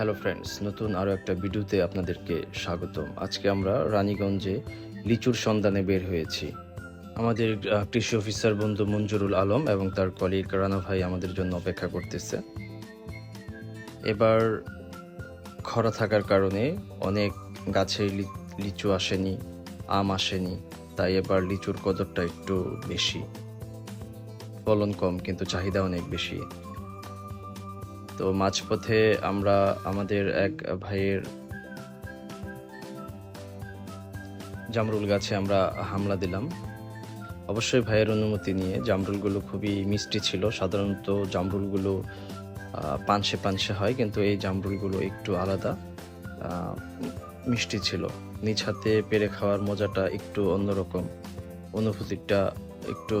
Hello friends নতুন আরও একটা ভিডিওতে আপনাদেরকে স্বাগতম। আজকে আমরা রানীগঞ্জে লিচুর সন্ধানে বের হয়েছি। আমাদের কৃষি অফিসার বন্ধু মঞ্জুরুল আলম এবং তার কলিগ রানা ভাই আমাদের জন্য অপেক্ষা করতেছে। এবার খরা থাকার কারণে অনেক গাছে লিচু আসেনি, আম আসেনি, তাই এবার লিচুর কদরটা একটু বেশি। ফলন কম, কিন্তু চাহিদা অনেক বেশি। তো মাঝপথে আমরা আমাদের এক ভাইয়ের জামরুল গাছে আমরা হামলা দিলাম। অবশ্যই ভাইয়ের অনুমতি নিয়ে জামরুলগুলো খুবই মিষ্টি ছিল। সাধারণত জামরুলগুলো পানসে পানসে হয়, কিন্তু এই জামরুলগুলো একটু আলাদা মিষ্টি ছিল। নিজ হাতে পেরে খাওয়ার মজাটা একটু অন্যরকম, অনুভূতিটা একটু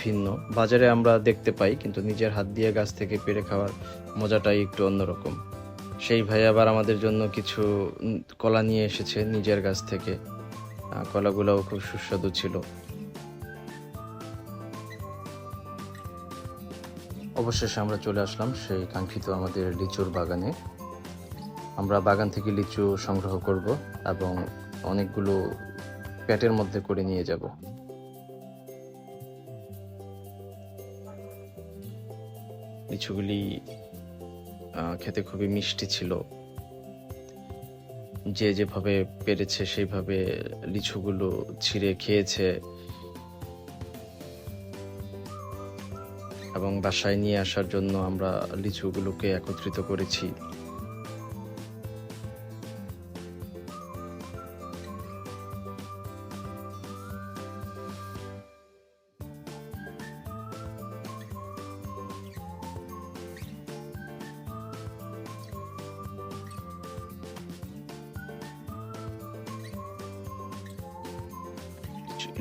ভিন্ন। বাজারে আমরা দেখতে পাই, কিন্তু নিজের হাত দিয়ে গাছ থেকে পেরে খাওয়ার মজাটাই একটু অন্যরকম। সেই ভাই আবার আমাদের জন্য কিছু কলা নিয়ে এসেছে নিজের গাছ থেকে। কলাগুলোও খুব সুস্বাদু ছিল। অবশেষে আমরা চলে আসলাম সেই কাঙ্ক্ষিত আমাদের লিচুর বাগানে। আমরা বাগান থেকে লিচু সংগ্রহ করব এবং অনেকগুলো প্যাটের মধ্যে করে নিয়ে যাব। লিচুগুলি খেতে খুবই মিষ্টি ছিল। যে যেভাবে পেরেছে সেইভাবে লিচুগুলো ছিঁড়ে খেয়েছে। এবং বাসায় নিয়ে আসার জন্য আমরা লিচুগুলোকে একত্রিত করেছি।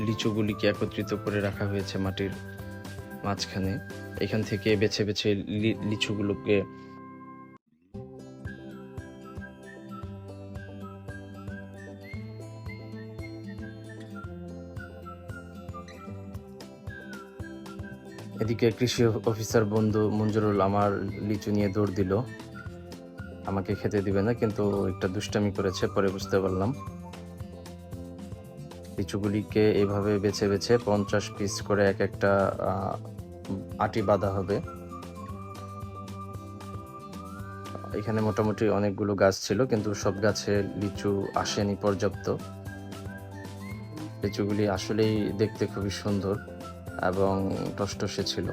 লিচুগুলিকে একত্রিত করে রাখা হয়েছে মাটির মাঝখানে। এখান থেকে বেছে বেছে লিচুগুলোকে এদিকে কৃষি অফিসার বন্ধু মঞ্জুরুল আমার লিচু নিয়ে দৌড় দিল। আমাকে খেতে দিবে না, কিন্তু একটা দুষ্টামি করেছে, পরে বুঝতে পারলাম। লিচুগুলিকে এভাবে বেছে বেছে পঞ্চাশ পিস করে এক একটা আটি বাঁধা হবে। এখানে মোটামুটি অনেকগুলো গাছ ছিল, কিন্তু সব গাছে লিচু আসেনি পর্যাপ্ত। লিচুগুলি আসলেই দেখতে খুবই সুন্দর এবং টসটসে ছিল।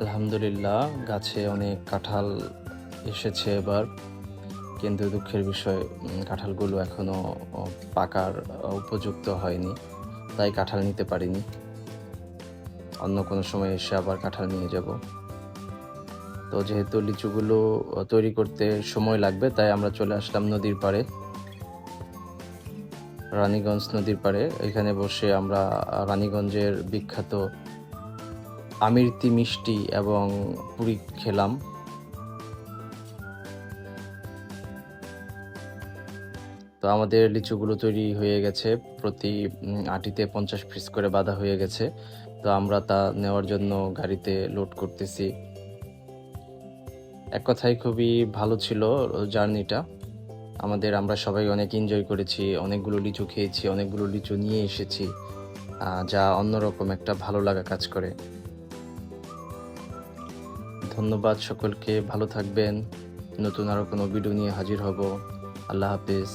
আলহামদুলিল্লাহ, গাছে অনেক কাঁঠাল এসেছে এবার। কিন্তু দুঃখের বিষয় কাঁঠালগুলো এখনও আহ, পাকার উপযুক্ত হয়নি তাই কাঁঠাল নিতে পারিনি। অন্য কোনো সময় এসে আবার কাঁঠাল নিয়ে যাব। তো যেহেতু লিচুগুলো তৈরি করতে সময় লাগবে তাই আমরা চলে আসলাম নদীর পাড়ে। রানীগঞ্জ নদীর পাড়ে এখানে বসে আমরা রানীগঞ্জের বিখ্যাত আমিরতি মিষ্টি এবং পুরি খেলাম। তো আমাদের লিচুগুলো তৈরি হয়ে গেছে। প্রতি আটিতে পঞ্চাশ পিস করে বাঁধা হয়ে গেছে। তো আমরা তা নেওয়ার জন্য গাড়িতে লোড করতেছি। এক কথায় খুবই ভালো ছিল জার্নিটা আমাদের, আমরা সবাই অনেক এনজয় করেছি, অনেকগুলো লিচু খেয়েছি, অনেকগুলো লিচু নিয়ে এসেছি যা অন্যরকম একটা ভালো লাগা কাজ করে। ধন্যবাদ সকলকে, ভালো থাকবেন। নতুন আরও কোনো ভিডিও নিয়ে হাজির হব। আল্লাহ হাফিজ।